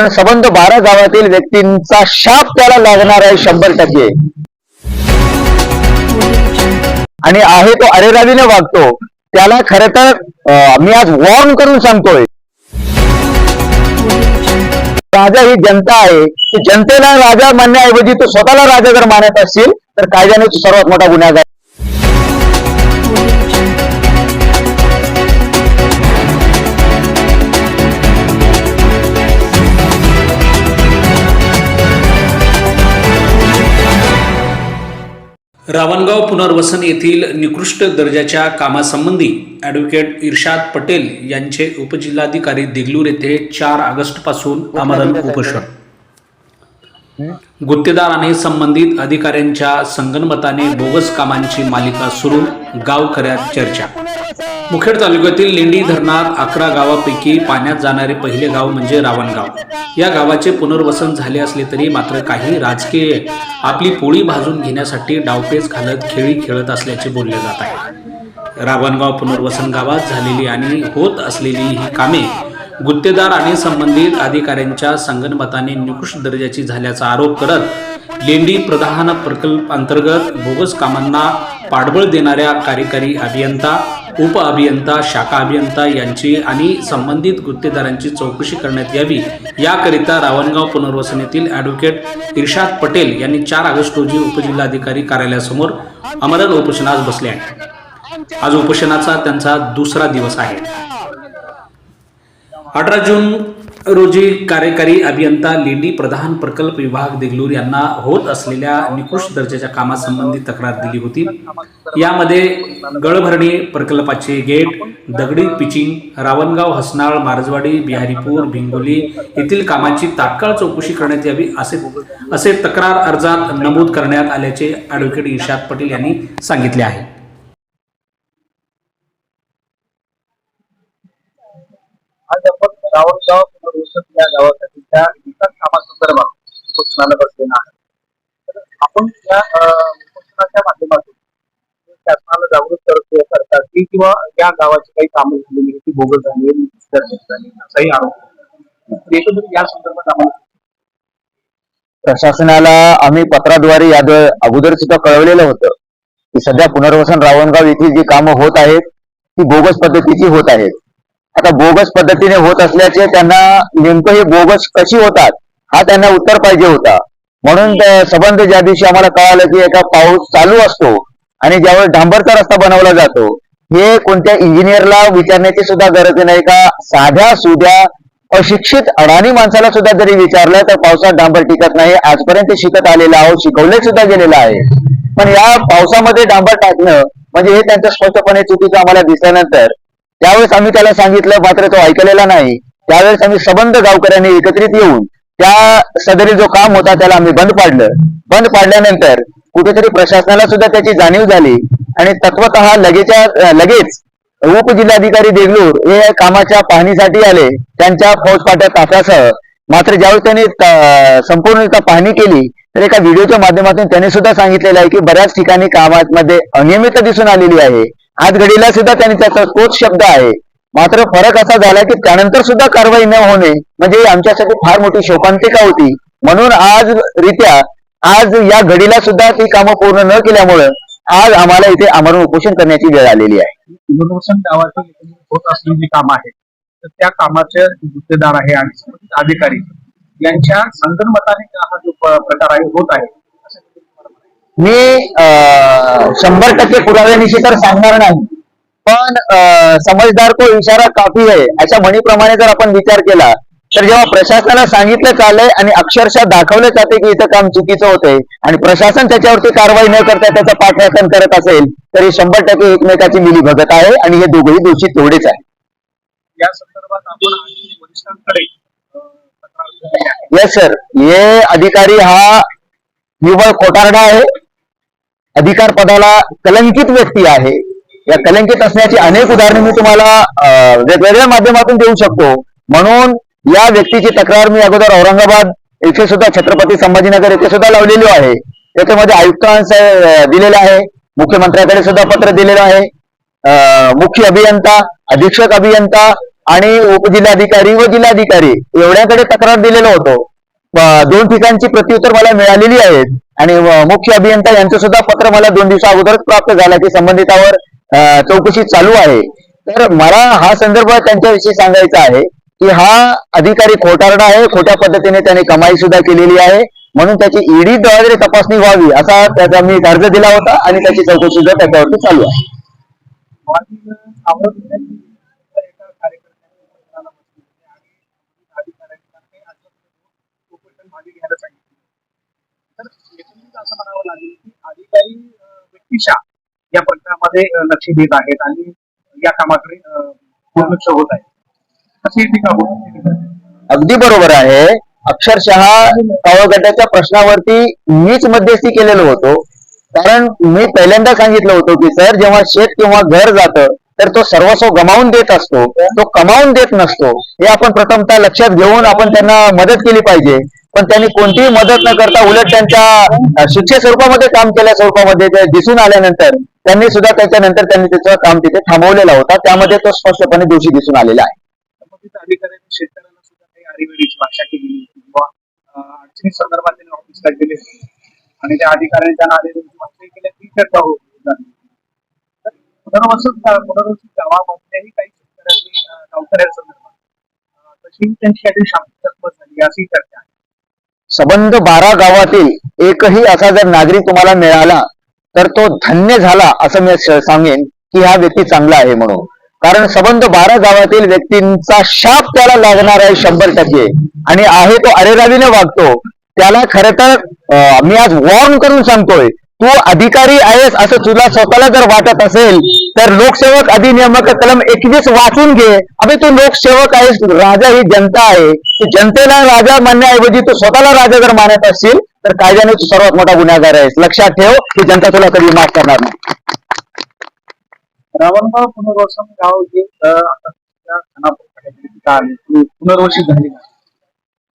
कारण संबंध बारा गावातील व्यक्तींचा शाप त्याला लागणार आहे शंभर टक्के. आणि आहे तो अरेरावीने वागतो. त्याला खर तर मी आज वॉर्न करून सांगतोय. राजा ही जनता आहे. की जनतेला राजा मानण्याऐवजी तो स्वतःला राजा जर मानत असतील तर कायद्याने तो सर्वात मोठा गुन्हेगार रावणगाव पुनर्वसन येथील निकृष्ट दर्जाच्या कामासंबंधी ॲडव्होकेट इर्शाद पटेल यांचे उपजिल्हाधिकारी देगलूर येथे चार ऑगस्टपासून आमरण उपोषण. गुत्तेदार आणि संबंधित अधिकाऱ्यांच्या संगनमताने बोगस कामांची मालिका सुरू गावकऱ्यात चर्चा. मुखेड तालुक्यातील लेंडी धरणात अकरा गावापैकी पाण्यात जाणारे पहिले गाव म्हणजे रावणगाव. या गावाचे पुनर्वसन झाले असले तरी मात्र काही राजकीय आपली पोळी भाजून घेण्यासाठी डावपेच घालत खेळी खेळत असल्याचे बोलले जात आहे. रावणगाव पुनर्वसन गावात झालेली आणि होत असलेली ही कामे गुत्तेदार आणि संबंधित अधिकाऱ्यांच्या संगणमताने निकृष्ट दर्जाची झाल्याचा आरोप करत लेंडी प्रधान प्रकल्प अंतर्गत बोगस कामांना पाठबळ देणाऱ्या कार्यकारी अभियंता उप अभियंता शाखा अभियंता यांची आणि संबंधित गुत्तेदारांची चौकशी करण्यात यावी. याकरिता रावणगाव पुनर्वसन येथील ॲडव्होकेट इर्शाद पटेल यांनी चार ऑगस्ट रोजी उपजिल्हाधिकारी कार्यालयासमोर अमरण उपोषणास बसले आहे आज उपोषणाचा त्यांचा दुसरा दिवस आहे. अठरा जून रोजी कार्यकारी अभियंता लेडी प्रधान प्रकल्प विभाग देगलूर यांना होत असलेल्या निकृष्ट दर्जाच्या कामासंबंधी तक्रार दिली होती. यामध्ये गळभरणी प्रकल्पाचे गेट दगडी पिचिंग रावणगाव हसनाळ मारजवाडी बिहारीपूर भिंगोली येथील कामाची तात्काळ चौकशी करण्यात यावी असे असे तक्रार अर्जात नमूद करण्यात आल्याचे ॲडव्होकेट इशाद पटेल यांनी सांगितले आहे. आज आपण रावणगाव पुनर्वसन या गावासाठी त्या विकास कामासंदर्भात उपोषणाला बसलेला आहे तर आपण या अं, उपोषणाच्या माध्यमातून शासनाला जागृत करतो करतात की किंवा या गावाची काही कामं झालेली ती भोगत झाली निष्कर्षित झाली असाही आरोप आहे. एकंदरीत या संदर्भात आम्हाला प्रशासनाला आम्ही पत्राद्वारे याद अगोदर सुद्धा कळवलेलं होतं की सध्या पुनर्वसन रावणगाव येथील जी कामं होत आहेत ती बोगस पद्धतीची होत आहेत आता बोगस पद्धतीने होत असल्याचे त्यांना नेमकं हे बोगस कशी होतात हा त्यांना उत्तर पाहिजे होता. म्हणून संबंध ज्या दिवशी आम्हाला कळालं की एका पाऊस चालू असतो आणि ज्यावेळेस डांबरचा रस्ता बनवला जातो हे कोणत्या इंजिनियरला विचारण्याची सुद्धा गरज नाही का? साध्या सुध्या अशिक्षित अडाणी माणसाला सुद्धा जरी विचारलं तर पावसात डांबर टिकत नाही. आजपर्यंत शिकत आलेलं आहोत शिकवले सुद्धा गेलेलं आहे. पण या पावसामध्ये डांबर टाकणं म्हणजे हे त्यांचं स्पष्टपणे चुकीचं आम्हाला दिसल्यानंतर त्यावेळेस आम्ही त्याला सांगितलं मात्र तो ऐकलेला नाही. त्यावेळेस आम्ही सबंध गावकऱ्यांनी एकत्रित येऊन त्या सदरी जो काम होता त्याला आम्ही बंद पाडलं. बंद पाडल्यानंतर कुठेतरी प्रशासनाला सुद्धा त्याची जाणीव झाली आणि तत्वत लगेच्या लगेच उपजिल्हाधिकारी देगलूर हे कामाच्या पाहणीसाठी आले. त्यांच्या फौजफाट्या ताफ्यासह. मात्र ज्यावेळेस त्यांनी संपूर्ण पाहणी केली तर एका व्हिडिओच्या माध्यमातून त्यांनी सुद्धा सांगितलेलं आहे की बऱ्याच ठिकाणी कामामध्ये अनियमितता दिसून आलेली आहे. आज घडीला सुद्धा त्यांनी त्याचा तोच शब्द आहे. मात्र फरक असा झाला की त्यानंतर सुद्धा कारवाई न होणे म्हणजे आमच्यासाठी फार मोठी शोकांतिका होती. म्हणून आज रित्या आज या घडीला सुद्धा ती कामं पूर्ण न केल्यामुळं आज आम्हाला इथे आमरण उपोषण करण्याची वेळ आलेली आहे. पुनर्वसन होत असलेली काम कामं तर त्या कामाचे गुत्तेदार आहे आणि अधिकारी. यांच्या संगणमताने हा जो प्रकार आहे होत आहे. मी शंभर टक्के पुराव्यानिशी तर सांगणार नाही. पण समजदार को इशारा काफी आहे. अशा म्हणीप्रमाणे जर आपण विचार केला तर जेव्हा प्रशासनाला सांगितलं चाललंय आणि अक्षरशः दाखवलं जाते की इथं काम चुकीचं होतंय आणि प्रशासन त्याच्यावरती कारवाई न करता त्याचं पाठराखण करत असेल तर हे शंभर टक्के एकमेकाची मिली भगत आहे आणि हे दोघेही दोषी तेवढेच आहे. या संदर्भात आपण वरिष्ठांकडे येस सर हे अधिकारी हा निव्वळ खोटारडा आहे. अधिकार पदाला कलंकित व्यक्ती आहे. या कलंकित असण्याची अनेक उदाहरणे मी तुम्हाला वेगवेगळ्या माध्यमातून देऊ शकतो. म्हणून या व्यक्तीची तक्रार मी अगोदर औरंगाबाद येथे सुद्धा छत्रपती संभाजीनगर येथे सुद्धा लावलेली आहे. त्याच्यामध्ये आयुक्तांस दिलेलं आहे. मुख्यमंत्र्याकडे सुद्धा पत्र दिलेलं आहे. मुख्य अभियंता अधीक्षक अभियंता आणि उपजिल्हाधिकारी व जिल्हाधिकारी एवढ्याकडे तक्रार दिलेलं होतं. दोन ठिकाणची प्रत्युत्तर मला मिळालेली आहेत. आणि मुख्य अभियंता यांचं सुद्धा पत्र मला दोन दिवसा अगोदरच प्राप्त झालं की संबंधितावर चौकशी चालू आहे. तर मला हा संदर्भ त्यांच्याविषयी सांगायचा आहे की हा अधिकारी खोटारडा आहे खोट्या पद्धतीने त्याने कमाई सुद्धा केलेली आहे. म्हणून त्याची ईडी द्वारे तपासणी व्हावी असा त्याचा मी अर्ज दिला होता आणि त्याची चौकशी सुद्धा त्याच्यावरती चालू आहे मागील आवडत होत्याची एका कार्यकर्त्याने पत्राला बसली होती आणि अधिकाऱ्यांना काही आश्वासन उपोषण मागे घ्यायला सांगितलं तर एकंदरीत असं म्हणावं लागेल की अधिकारी व्यक्तिशा या प्रकरणामध्ये लक्ष देत आहेत आणि या कामाकडे दुर्लक्ष होत आहे. अशी टीका होत अगदी बरोबर आहे. अक्षरशः कावळगटाच्या प्रश्नावरती मीच मध्यस्थी केलेलो होतो. कारण मी पहिल्यांदा सांगितलं होतं की सर जेव्हा शेत किंवा घर जातं तर तो सर्वस्व गमावून देत असतो. तो कमावून देत नसतो. हे आपण प्रथमतः लक्षात घेऊन आपण त्यांना मदत केली पाहिजे. पण त्यांनी कोणतीही मदत न करता उलट त्यांच्या शिक्षे स्वरूपामध्ये काम केल्या स्वरूपामध्ये दिसून आल्यानंतर त्यांनी सुद्धा त्याच्यानंतर त्यांनी त्याचं काम तिथे थांबवलेला होता. त्यामध्ये तो स्पष्टपणे दोषी दिसून आलेला आहे. अधिकाऱ्यांनी शेतकऱ्यांना सुद्धा किंवा आणि त्या अधिकाऱ्यांनी त्यांना आरीवेळीची केल्या ती चर्चा होत पुनर्वसन पुनर्वसित काही शेतकऱ्यांनी गावकऱ्यांसंदर्भात तशी त्यांची काहीतरी शांतता झाली अशी चर्चा सबंध बारा गावातील एकही असा जर नागरिक तुम्हाला मिळाला तर तो धन्य झाला असं मी सांगेन की हा व्यक्ती चांगला आहे म्हणून. कारण सबंध बारा गावातील व्यक्तींचा शाप त्याला लागणार आहे शंभर टक्के. आणि आहे तो अरेरावीने वागतो. त्याला खरं तर मी आज वॉर्न करून सांगतोय. तू अधिकारी आहेस असं तुला स्वतःला जर वाटत असेल तर लोकसेवक अधिनियमक कलम एकवीस वाचून घे. अबे तू लोकसेवक आहेस राजा ही जनता आहे. तू जनतेला राजा मानण्याऐवजी तू स्वतःला राजा जर मानत असशील तर कायद्याने तू सर्वात मोठा गुन्हेगार आहेस. लक्षात ठेव की जनता तुला कधी माफ करणार नाही. रावणगाव पुनर्वसन गाव जे पुनर्वसित झाले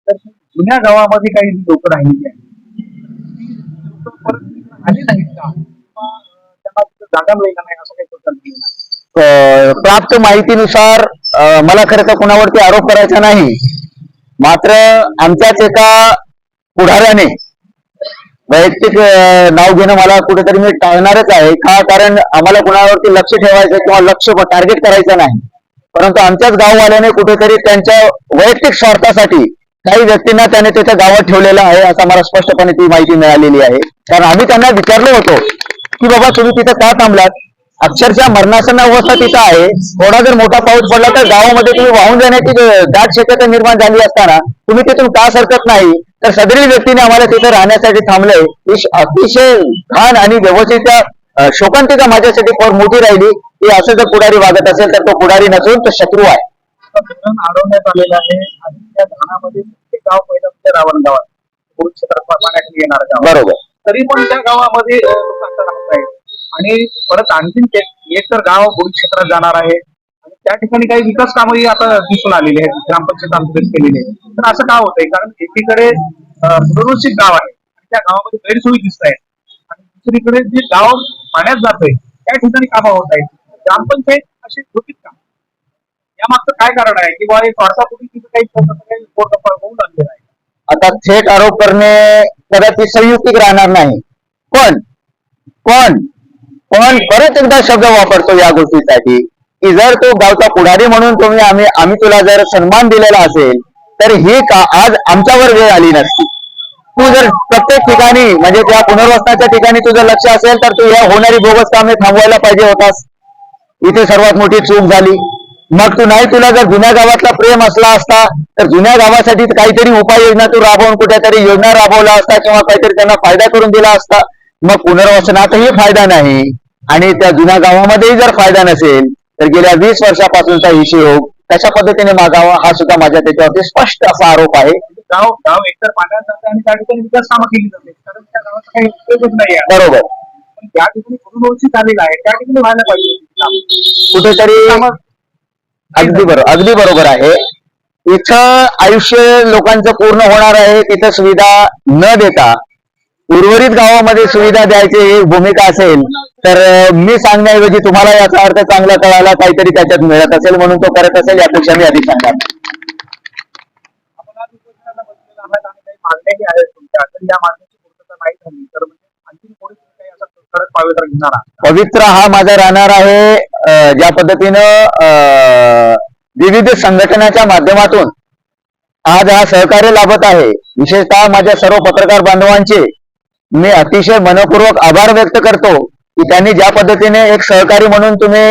तर जुन्या गावामध्ये काही लोक राहिलेली आहेत. लोकं परत का किंवा त्यांना जागा नाही असं काही प्राप्त माहितीनुसार मला खरं तर कुणावरती आरोप करायचा नाही. मात्र आमच्याच एका पुढाऱ्याने वैयक्तिक नाव घेणं मला कुठेतरी मी टाळणारच आहे. का? कारण आम्हाला कुणावरती लक्ष ठेवायचं किंवा लक्ष टार्गेट करायचं नाही. परंतु आमच्याच गाववाल्याने कुठेतरी त्यांच्या वैयक्तिक स्वार्थासाठी काही व्यक्तींना त्याने त्याच्या गावात ठेवलेलं आहे असं मला स्पष्टपणे ती माहिती मिळालेली आहे. कारण आम्ही त्यांना विचारलो होतो की बाबा तुम्ही तिथं का थांबलात? अक्षरशः मरणासन्न अवस्था तिथं आहे. थोडा जर मोठा पाऊस पडला तर गावामध्ये तुम्ही वाहून जाण्याची दाट शक्यता निर्माण झाली असताना तुम्ही तिथून का सरकत नाही? तर सदरील व्यक्तीने आम्हाला तिथे राहण्यासाठी थांबलंय. ही अतिशय घाण आणि व्यवस्थित शोकांतिका माझ्यासाठी फार मोठी राहिली. की असं जर पुढारी वागत असेल तर तो पुढारी नसून तो शत्रू आहे. आता धरण अडवण्यात आलेलं आहे आणि त्या धरणामध्ये प्रत्येक गाव पहिलं म्हणजे रावणगाव आहे. पूर्ण क्षेत्रात पाण्याखाली येणार गाव. बरोबर. तरी पण त्या गावामध्ये अं, लोक आता राहत आहेत आणि परत आणखीन ते- एक तर गाव क्षेत्रात जाणार आहे. आणि त्या ठिकाणी काही विकास कामही आता दिसून आलेली आहेत. ग्रामपंचायत अंतर्गत केलेली आहे. तर असं का होतंय? कारण एकीकडे पुनर्वसित गाव आहे. आणि त्या गावामध्ये गैरसोयी दिसत आहेत. आणि दुसरीकडे जे गाव पाण्यात जातंय त्या ठिकाणी कामं होत आहेत. ग्रामपंचायत अशी होतीच का या मागचं काय कारण आहे? किंवा हे स्वार्थापोटी तिथे काही काही होऊन लागलेला आहे आता थेट आरोप करणे कदाचित संयुक्तिक राहणार नाही. पण पण पण परत एकदा शब्द वापरतो या गोष्टीसाठी की जर तो गावचा पुढारी म्हणून तुम्ही आम्ही आम्ही तुला जर सन्मान दिलेला असेल तर ही का आज आमच्यावर वेळ आली नसती? तू जर प्रत्येक ठिकाणी म्हणजे त्या पुनर्वसनाच्या ठिकाणी तुझं लक्ष असेल तर तू या होणारी बोगस कामे थांबवायला पाहिजे होतास. इथे सर्वात मोठी चूक झाली. मग तू नाही तुला जर जुन्या गावातला प्रेम असला असता तर जुन्या गावासाठी काहीतरी उपाययोजना तू राबवून कुठेतरी योजना राबवला असता किंवा काहीतरी त्यांना फायदा करून दिला असता मग पुनर्वसनातही फायदा नाही. आणि त्या जुन्या गावामध्येही जर फायदा नसेल तर गेल्या वीस वर्षापासूनचा हिशोब कशा पद्धतीने मागावा हा सुद्धा माझ्या त्याच्यावरती स्पष्ट असा आरोप आहे. गाव गाव एकतर पाण्यात जाते आणि त्या ठिकाणी विकास कामं केली जाते. कारण त्या गावाचा काही उपयोगच नाही आहे. बरोबर. पण ज्या ठिकाणी आहे. त्या ठिकाणी व्हायला पाहिजे. कुठेतरी अगदी बरोबर अगदी बरोबर आहे. इथं आयुष्य लोकांचं पूर्ण होणार आहे तिथं सुविधा न देता. उर्वरित गावामध्ये सुविधा द्यायची ही भूमिका असेल तर मी सांगण्याऐवजी तुम्हाला याचा अर्थ चांगला कळाला काहीतरी त्याच्यात मिळत असेल म्हणून तो करत असेल यापेक्षा मी अधिक सांगणार. पवित्र हा माझा राहणार आहे. ज्या पद्धतीनं विविध संघटनाच्या माध्यमातून आज हा सहकार्य लाभत आहे. विशेषतः माझ्या सर्व पत्रकार बांधवांचे मी अतिशय मनपूर्वक आभार व्यक्त करतो की त्यांनी ज्या पद्धतीने एक सहकारी म्हणून तुम्ही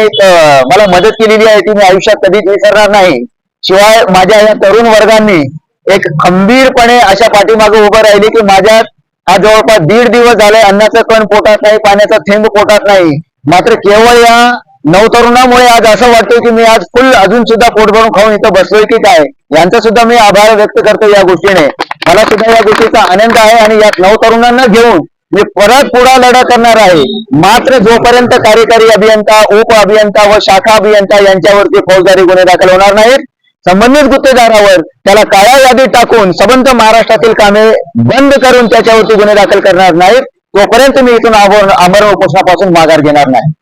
मला मदत केलेली आहे ती मी आयुष्यात कधीच विसरणार नाही. शिवाय माझ्या या तरुण वर्गांनी एक खंबीरपणे अशा पाठीमागे उभं राहिली की माझ्या आज जवळपास दीड दिवस झाले अन्नाचं कण पोटात नाही पाण्याचा थेंब पोटात नाही. मात्र केवळ या नवतरुणामुळे आज असं वाटतं की मी आज फुल अजून सुद्धा पोट भरून खाऊन इथं बसलोय की काय? यांचा सुद्धा मी आभार व्यक्त करतो या गोष्टीने. मला सुद्धा या गोष्टीचा आनंद आहे आणि या नवतरुणांना घेऊन मी परत पुढा लढा करणार आहे. मात्र जोपर्यंत कार्यकारी अभियंता उप अभियंता व शाखा अभियंता यांच्यावरती फौजदारी गुन्हे दाखल होणार नाहीत संबंधित गुत्तेदारावर त्याला काळ्या यादीत टाकून संबंध महाराष्ट्रातील कामे बंद करून त्याच्यावरती गुन्हे दाखल करणार नाहीत तोपर्यंत मी इथून आमरण आमरण उपोषणापासून माघार घेणार नाही.